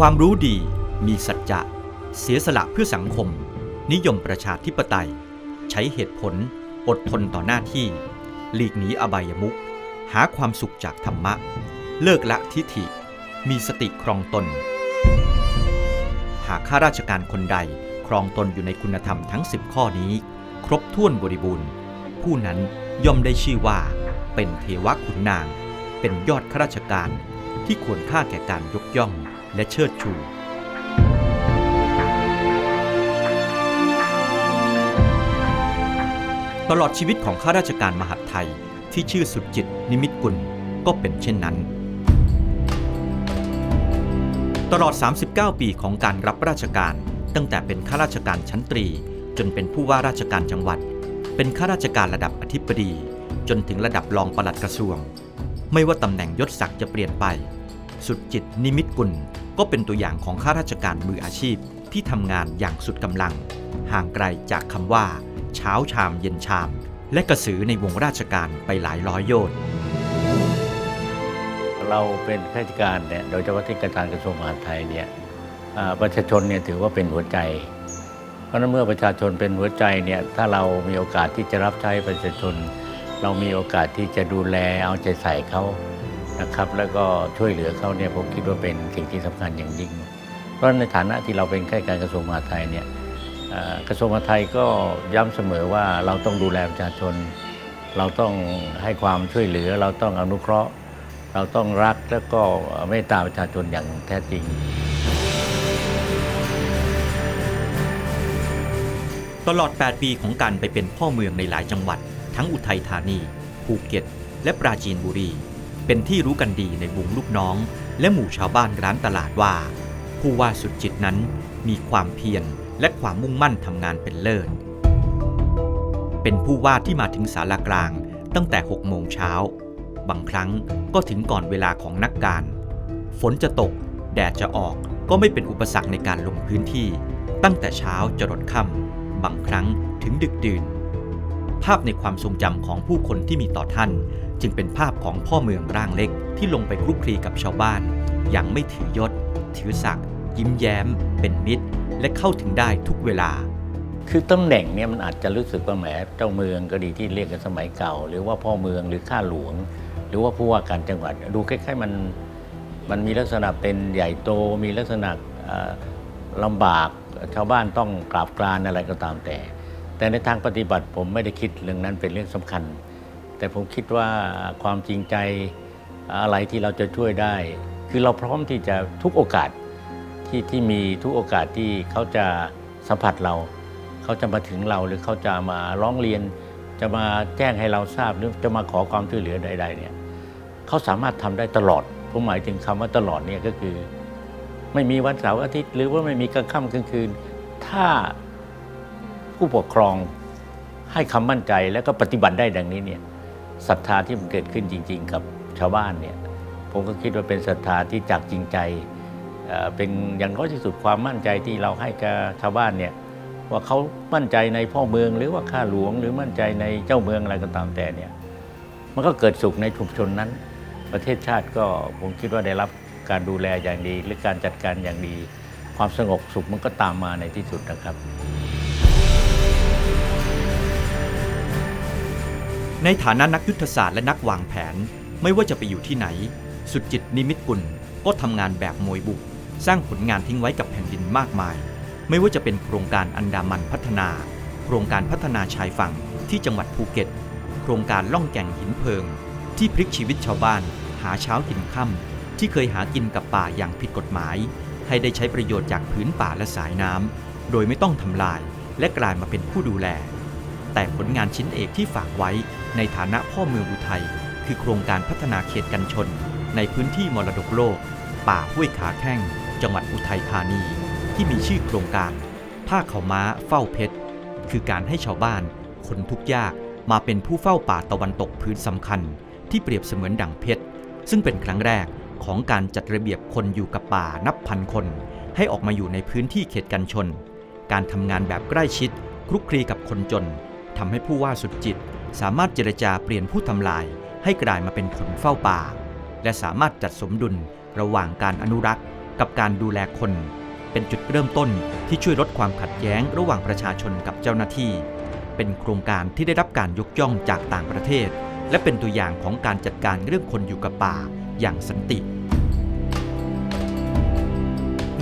ความรู้ดี มีสัจจะ เสียสละเพื่อสังคม นิยมประชาธิปไตย ใช้เหตุผล อดทนต่อหน้าที่ หลีกหนีอบายมุขหาความสุขจากธรรมะ เลิกละทิฐิ มีสติครองตน หากข้าราชการคนใดครองตนอยู่ในคุณธรรมทั้ง 10 ข้อนี้ ครบถ้วนบริบูรณ์ ผู้นั้นย่อมได้ชื่อว่า เป็นเทวขุนนาง เป็นยอดข้าราชการที่ควรค่าแก่การยกย่อง และเชิดชูตลอดชีวิตของข้าราชการมหาดไทยที่ชื่อสุดจิตนิมิตกุลก็เป็นเช่นนั้น ตลอด 39 ปีของการรับราชการ ตั้งแต่เป็นข้าราชการชั้นตรี จนเป็นผู้ว่าราชการจังหวัด เป็นข้าราชการระดับอธิบดี จนถึงระดับรองปลัดกระทรวง ไม่ว่าตำแหน่งยศศักดิ์จะเปลี่ยนไป สุดจิตนิมิตกุล ก็เป็นตัวอย่างของข้าราชการมืออาชีพที่ทำงานอย่างสุดกำลัง ห่างไกลจากคำว่า เช้าชามเย็นชาม และกระสือในวงราชการไปหลายร้อยโยชน์เราเป็นข้าราชการเนี่ยโดยเฉพาะที่การกระทรวงมหาดไทยเนี่ยประชาชนเนี่ยถือว่าเป็นหัวใจ เพราะฉะนั้นเมื่อประชาชนเป็นหัวใจเนี่ยถ้าเรามีโอกาสที่จะรับใช้ประชาชน เรามีโอกาสที่จะดูแลเอาใจใส่เขา นะครับ แล้วก็ช่วยเหลือเขาเนี่ยผมคิดว่าเป็นสิ่งที่สำคัญอย่างยิ่ง เพราะในฐานะที่เราเป็นข้าราชการกระทรวงมหาดไทยเนี่ยกระทรวงมหาดไทยก็ย้ำเสมอว่าเราต้องดูแลประชาชน เราต้องให้ความช่วยเหลือ เราต้องอนุเคราะห์ เราต้องรักแล้วก็เมตตาประชาชนอย่างแท้จริงตลอด 8 ปีของการไปเป็นพ่อเมืองในหลายจังหวัด ทั้งอุทัยธานี ภูเก็ต และปราจีนบุรี เป็นที่รู้กันดีในวงลูกน้อง และหมู่ชาวบ้านร้านตลาดว่า ผู้ว่าสุดจิตนั้นมีความเพียรและความมุ่งมั่นทำงานเป็นเลิศ เป็นผู้ว่าที่มาถึงสารากลางตั้งแต่6โมงเช้า บางครั้งก็ถึงก่อนเวลาของนักการ ฝนจะตก แดดจะออกก็ไม่เป็นอุปสรรคในการลงพื้นที่ ตั้งแต่เช้าจรดค่ำบางครั้งถึงดึกดื่น ภาพในความทรงจำของผู้คนที่มีต่อท่าน จึงเป็นภาพของพ่อเมืองร่างเล็กที่ลงไปคลุกคลีกับชาวบ้าน อย่างไม่ถือยศ ถือศักดิ์ยิ้มแย้ม เป็นมิตร และเข้าถึงได้ทุกเวลา คือตำแหน่งเนี่ยมันอาจจะรู้สึกว่าแหมเจ้าเมืองก็ดีที่เรียกกันสมัยเก่า หรือว่าพ่อเมืองหรือข้าหลวง หรือว่าผู้ว่าการจังหวัด ดูคล้ายๆมันมันมีลักษณะเป็นใหญ่โตมีลักษณะลำบากชาวบ้านต้องกราบกรานอะไรก็ตามแต่ แต่ในทางปฏิบัติผมไม่ได้คิดเรื่องนั้นเป็นเรื่องสำคัญ แต่ผมคิดว่าความจริงใจอะไรที่เราจะช่วยได้ คือเราพร้อมที่จะทุกโอกาสที่ที่มีทุกโอกาสที่เขาจะสัมผัสเรา เขาจะมาถึงเราหรือเขาจะมาร้องเรียน จะมาแจ้งให้เราทราบหรือจะมาขอความช่วยเหลือใด ๆ เนี่ยเขาสามารถทำได้ตลอดผมหมายถึงคำว่าตลอดเนี่ยก็คือ ไม่มีวันเสาร์อาทิตย์ หรือว่าไม่มีกลางค่ำกลางคืน ถ้าผู้ปกครองให้คำมั่นใจแล้วก็ปฏิบัติได้ดังนี้เนี่ย ศรัทธาที่มันเกิดขึ้นจริง ๆ กับชาวบ้านเนี่ยผมก็คิดว่าเป็นศรัทธาที่จากจริงใจเป็นอย่างน้อยที่สุดความมั่นใจที่เราให้กับชาวบ้านเนี่ยว่าเขามั่นใจในพ่อเมืองหรือว่าข้าหลวง หรือมั่นใจในเจ้าเมืองอะไรก็ตามแต่เนี่ยมันก็เกิดสุขในชุมชนนั้น ประเทศชาติก็ผมคิดว่าได้รับการดูแลอย่างดี หรือการจัดการอย่างดี ความสงบสุขมันก็ตามมาในที่สุดนะครับ ในฐานะนักยุทธศาสตร์และนักวางแผน ไม่ว่าจะไปอยู่ที่ไหน สุดจิตนิมิตกุลก็ทำงานแบบมวยบุก สร้างผลงานทิ้งไว้กับแผ่นดินมากมาย ไม่ว่าจะเป็นโครงการอันดามันพัฒนา โครงการพัฒนาชายฝั่งที่จังหวัดภูเก็ต โครงการล่องแก่งหินเพลิง ที่พลิกชีวิตชาวบ้าน หาเช้ากินค่ำที่เคยหากินกับป่าอย่างผิดกฎหมาย ให้ได้ใช้ประโยชน์จากพื้นป่าและสายน้ำโดยไม่ต้องทำลาย และกลายมาเป็นผู้ดูแล แต่ผลงานชิ้นเอกที่ฝากไว้ในฐานะพ่อเมืองอุทัย คือโครงการพัฒนาเขตกันชน ในพื้นที่มรดกโลก ป่าห้วยขาแข้ง จังหวัดอุทัยธานี ที่มีชื่อโครงการ ผ้าเขาม้าเฝ้าเพชร คือการให้ชาวบ้าน คนทุกยากมาเป็นผู้เฝ้าป่าตะวันตกพื้นสำคัญ ที่เปรียบเสมือนดั่งเพชร ซึ่งเป็นครั้งแรกของการจัดระเบียบคนอยู่กับป่านับพันคน ให้ออกมาอยู่ในพื้นที่เขตกันชน การทำงานแบบใกล้ชิดคลุกคลีกับคนจน ทำให้ผู้ว่าสุดจิต สามารถเจรจาเปลี่ยนผู้ทำลาย ให้กลายมาเป็นคนเฝ้าป่า และสามารถจัดสมดุลระหว่างการอนุรักษ์กับการดูแลคน เป็นจุดเริ่มต้นที่ช่วยลดความขัดแย้งระหว่างประชาชนกับเจ้าหน้าที่ เป็นโครงการที่ได้รับการยกย่องจากต่างประเทศ และเป็นตัวอย่างของการจัดการเรื่องคนอยู่กับป่าอย่างสันติ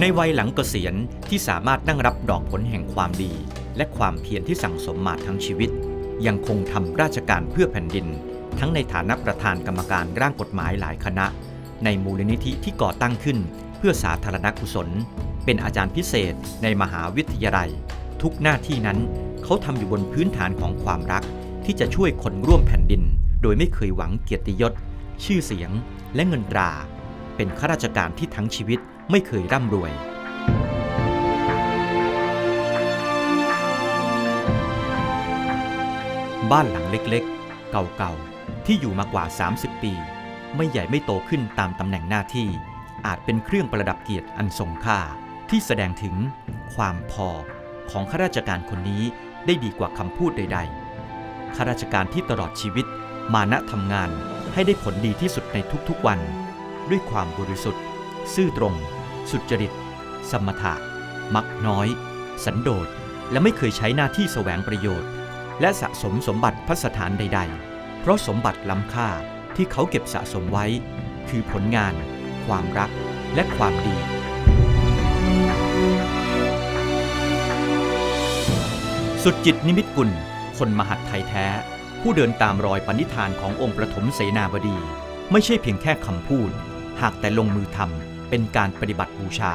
ในวัยหลังเกษียณที่สามารถนั่งรับดอกผลแห่งความดี และความเพียรที่สั่งสมมาทั้งชีวิต ยังคงทำราชการเพื่อแผ่นดิน ทั้งในฐานะประธานกรรมการร่างกฎหมายหลายคณะ ในมูลนิธิที่ก่อตั้งขึ้น เพื่อสาธารณกุศล เป็นอาจารย์พิเศษในมหาวิทยาลัย ทุกหน้าที่นั้นเขาทำอยู่บนพื้นฐานของความรัก ที่จะช่วยคนร่วมแผ่นดิน โดยไม่เคยหวังเกียรติยศ ชื่อเสียง และเงินตรา เป็นข้าราชการที่ทั้งชีวิตไม่เคยร่ำรวย บ้านหลังเล็กๆ เก่าๆ ที่อยู่มากว่า 30 ปี ไม่ใหญ่ไม่โตขึ้นตามตำแหน่งหน้าที่ อาจเป็นเครื่องประดับเกียรติอันทรงค่า ที่แสดงถึงความพอของข้าราชการคนนี้ได้ดีกว่าคำพูดใด ๆ ข้าราชการที่ตลอดชีวิต มานะทำงานให้ได้ผลดีที่สุดในทุกๆวัน ด้วยความบริสุทธิ์ ซื่อตรง สุจริต สมถะ มักน้อย สันโดษ และไม่เคยใช้หน้าที่แสวงประโยชน์ และสะสมสมบัติพัสถานใด ๆ เพราะสมบัติล้ำค่าที่เขาเก็บสะสมไว้ คือผลงาน ความรัก และความดี สุดจิตนิมิตกุล คนมหัดไทยแท้ ผู้เดินตามรอยปณิธานขององค์ประถมเสนาบดี ไม่ใช่เพียงแค่คำพูด หากแต่ลงมือทำเป็นการปฏิบัติบูชา